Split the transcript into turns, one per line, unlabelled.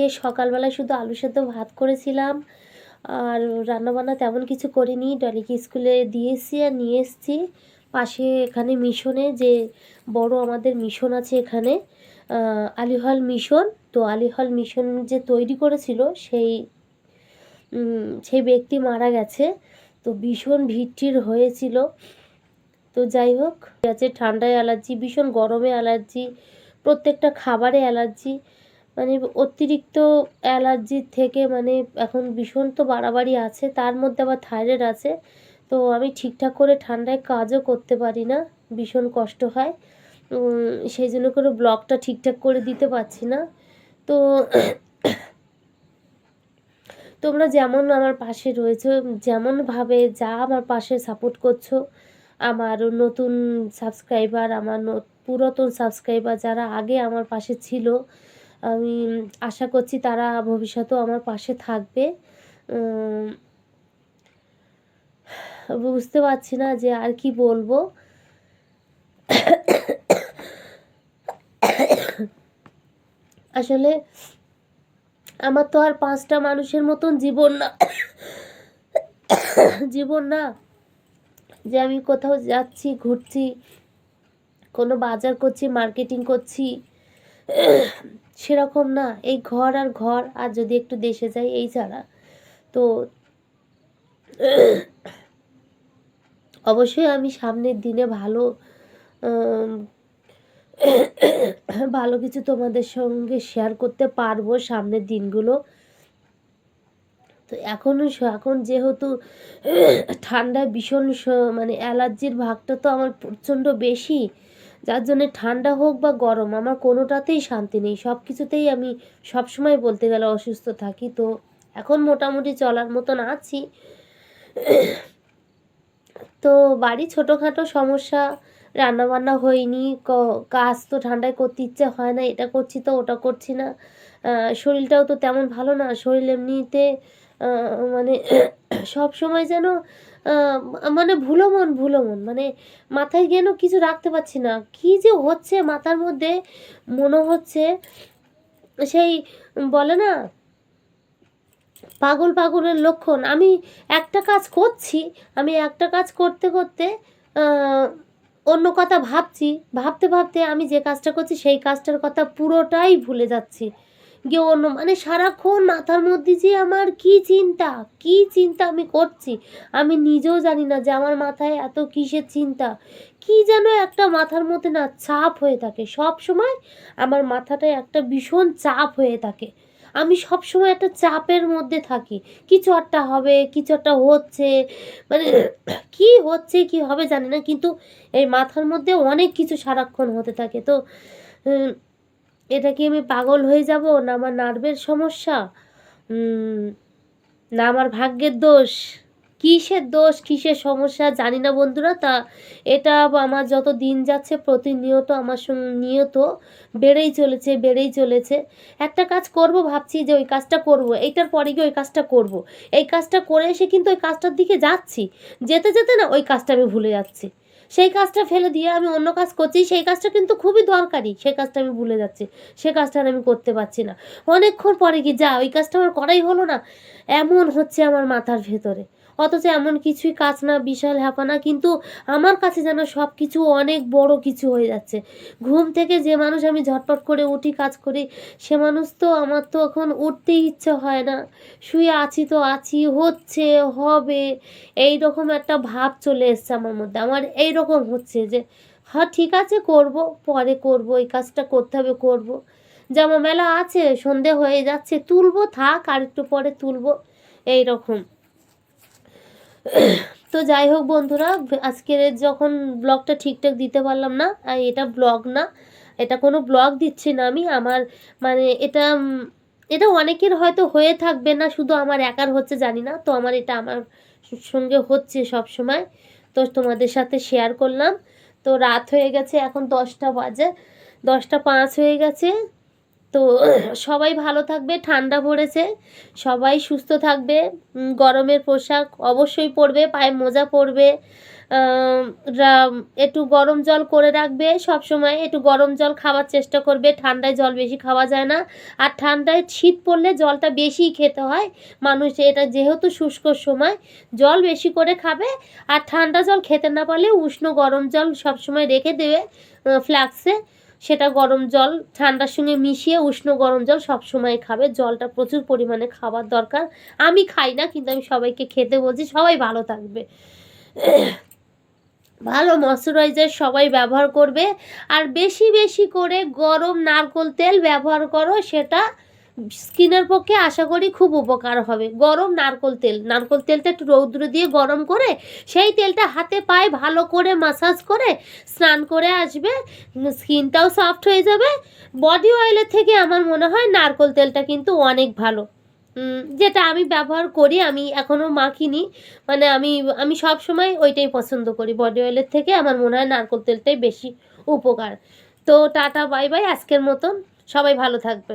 খেয়ে সকালবেলায় শুধু আলু সেদ্ধ ভাত করেছিলাম। আর রান্নাবান্না তেমন কিছু করিনি। ডলিকে স্কুলে দিয়েছি আর নিয়ে এসেছি। পাশে এখানে মিশনে যে বড় আমাদের মিশন আছে এখানে আলিহল মিশন। তো আলিহল মিশন যে তৈরি করেছিল, সেই সেই ব্যক্তি মারা গেছে। তো ভীষণ ভিড়টির হয়েছিল। তো যাই হোক আছে, ঠান্ডায় অ্যালার্জি, ভীষণ গরমে অ্যালার্জি, প্রত্যেকটা খাবারে অ্যালার্জি। মানে অতিরিক্ত অ্যালার্জির থেকে মানে এখন ভীষণ তো বাড়াবাড়ি আছে, তার মধ্যে আবার থাইরয়েড আছে। তো আমি ঠিকঠাক করে ঠান্ডায় কাজও করতে পারি না, ভীষণ কষ্ট হয়। সেই জন্য করে ব্লগটা ঠিকঠাক করে দিতে পারছি না। তো তোমরা যেমন আমার পাশে রয়েছো, যেমনভাবে যা আমার পাশে সাপোর্ট করছ, আমার নতুন সাবস্ক্রাইবার আমার পুরাতন সাবস্ক্রাইবার যারা আগে আমার পাশে ছিল আমি আশা করছি তারা ভবিষ্যতেও আমার পাশে থাকবে। বুঝতে পারছি না যে আর কি বলব। আসলে আমার তো আর পাঁচটা মানুষের মতন জীবন না। জীবন না যে আমি কোথাও যাচ্ছি, ঘুরছি, কোনো বাজার করছি মার্কেটিং করছি। সেরকম না, এই ঘর আর ঘর, আর যদি একটু দেশে যাই, এই ছাড়া। তো, অবশ্যই আমি সামনের দিনে ভালো ভালো কিছু তোমাদের সঙ্গে শেয়ার করতে পারব সামনের দিনগুলো। তো এখনও এখন যেহেতু ঠান্ডায় ভীষণ মানে অ্যালার্জির ভাগটা তো আমার প্রচণ্ড বেশি। যার জন্য ঠান্ডা হোক বা গরম, আমার কোনোটাতেই শান্তি নেই। সব কিছুতেই আমি সবসময় বলতে গেলে অসুস্থ থাকি। তো এখন মোটামুটি চলার মতন আছি। তো বাড়ি ছোটোখাটো সমস্যা, রান্নাবান্না হয়নি, ক- কাজ তো ঠান্ডায় করতে ইচ্ছে হয় না, এটা করছি তো, ওটা করছি না। শরীরটাও তো তেমন ভালো না। শরীর এমনিতে মানে সব সময় যেন মানে ভুলো মন ভুলো মন মানে মাথায় যেন কিছু রাখতে পারছি না। কি যে হচ্ছে মাথার মধ্যে, মনে হচ্ছে সেই, বলে না, পাগল পাগলের লক্ষণ। আমি একটা কাজ করছি, আমি একটা কাজ করতে করতে অন্য কথা ভাবছি। ভাবতে ভাবতে আমি যে কাজটা করছি, সেই কাজটার কথা পুরোটাই ভুলে যাচ্ছি। গিয়ে অন্য মানে সারাক্ষণ মাথার মধ্যে যে আমার কি চিন্তা কি চিন্তা আমি করছি, আমি নিজেও জানি না যে আমার মাথায় এত কিসের চিন্তা। কি যেন একটা মাথার মধ্যে না চাপ হয়ে থাকে। সব সময় আমার মাথাটায় একটা ভীষণ চাপ হয়ে থাকে। আমি সব সময় একটা চাপের মধ্যে থাকি। কিছু একটা হবে, কিছু একটা হচ্ছে মানে কি হচ্ছে, কি হবে জানি না, কিন্তু এই মাথার মধ্যে অনেক কিছু সারাক্ষণ হতে থাকে। তো এটা কি আমি পাগল হয়ে যাব না আমার নার্ভের সমস্যা? না আমার ভাগ্যের দোষ। কিসের দোষ? কিসের সমস্যা? জানি না বন্ধুরা, তা এটা আমার যত দিন যাচ্ছে প্রতিনিয়ত আমার সঙ্গে নিয়ত বেড়েই চলেছে বেড়েই চলেছে। একটা কাজ করব ভাবছি যে ওই কাজটা করব। এইটার পরে গিয়ে ওই কাজটা করব। এই কাজটা করে এসে কিন্তু ওই কাজটার দিকে যাচ্ছি। যেতে যেতে না ওই কাজটা আমি ভুলে যাচ্ছি। সেই কাজটা ফেলে দিয়ে আমি অন্য কাজ করছি, সেই কাজটা কিন্তু খুবই দরকারি। সেই কাজটা আমি ভুলে যাচ্ছি সে কাজটা আমি করতে পারছি না। অনেকক্ষণ পরে কি, যা, ওই কাজটা আমার করাই হলো না। এমন হচ্ছে আমার মাথার ভেতরে। অথচ এমন কিছুই কাজ না, বিশাল হ্যাপানা কিন্তু আমার কাছে যেন সব কিছু অনেক বড় কিছু হয়ে যাচ্ছে। ঘুম থেকে যে মানুষ আমি ঝটপট করে উঠি, কাজ করি, সে মানুষ তো আমার তো এখন উঠতেই ইচ্ছে হয় না। শুয়ে আছি তো আছি, হচ্ছে, হবে। এই রকম একটা ভাব চলে এসছে আমার মধ্যে। আমার এই রকম হচ্ছে যে হ্যাঁ ঠিক আছে, করব, পরে করব, এই কাজটা করতে হবে, করব। জামা মেলা আছে, সন্ধে হয়ে যাচ্ছে, তুলবো, থাক আর একটু পরে তুলবো এই রকম তো যাই হোক বন্ধুরা, আজকের যখন ব্লগটা ঠিকঠাক দিতে পারলাম না, আর এটা ব্লগ না, এটা কোনো ব্লগ দিচ্ছি না আমি, আমার মানে এটা এটা অনেকের হয়তো হয়ে থাকবে না, শুধু আমার একার হচ্ছে জানি না, তো আমার এটা আমার সঙ্গে হচ্ছে সব সময় তো তোমাদের সাথে শেয়ার করলাম। তো রাত হয়ে গেছে, এখন দশটা বাজে, দশটা পাঁচ হয়ে গেছে তো সবাই ভালো থাকবে, ঠান্ডা পড়েছে, সবাই সুস্থ থাকবে গরমের পোশাক অবশ্যই পরবে, পায়ে মোজা পরবে একটু গরম জল করে রাখবে সব সময় একটু গরম জল খাওয়ার চেষ্টা করবে, ঠান্ডায় জল বেশি খাওয়া যায় না, আর ঠান্ডায় শীত পড়লে জলটা বেশিই খেতে হয়, মানুষ এটা যেহেতু শুষ্ক সময়, জল বেশি করে খাবে, আর ঠান্ডা জল খেতে না পারলে উষ্ণ গরম জল সব সময় রেখে দেবে ফ্লাক্সে সেটা গরম জল, ঠান্ডার সঙ্গে মিশিয়ে উষ্ণ গরম জল সব সময় খাবে। জলটা প্রচুর পরিমাণে খাবার দরকার। আমি খাই না, কিন্তু আমি সবাইকে খেতে বলছি, সবাই ভালো থাকবে। ভালো ময়শ্চারাইজার সবাই ব্যবহার করবে। আর বেশি বেশি করে গরম নারকোল তেল ব্যবহার করো, সেটা স্কিনের পক্ষে আশা করি খুব উপকার হবে। গরম নারকোল তেল। নারকোল তেলটা একটু রৌদ্র দিয়ে গরম করে সেই তেলটা হাতে পায়ে ভালো করে মাসাজ করে স্নান করে আসবে। স্কিনটাও সফট হয়ে যাবে। বডি অয়েলের থেকে আমার মনে হয় নারকোল তেলটা কিন্তু অনেক ভালো। যেটা আমি ব্যবহার করি, আমি এখনও মাখিনি। মানে আমি আমি সব সময় ওইটাই পছন্দ করি। বডি অয়েলের থেকে আমার মনে হয় নারকোল তেলটাই বেশি উপকার। তো টাটা, বাই বাই। আজকের মতন সবাই ভালো থাকবে।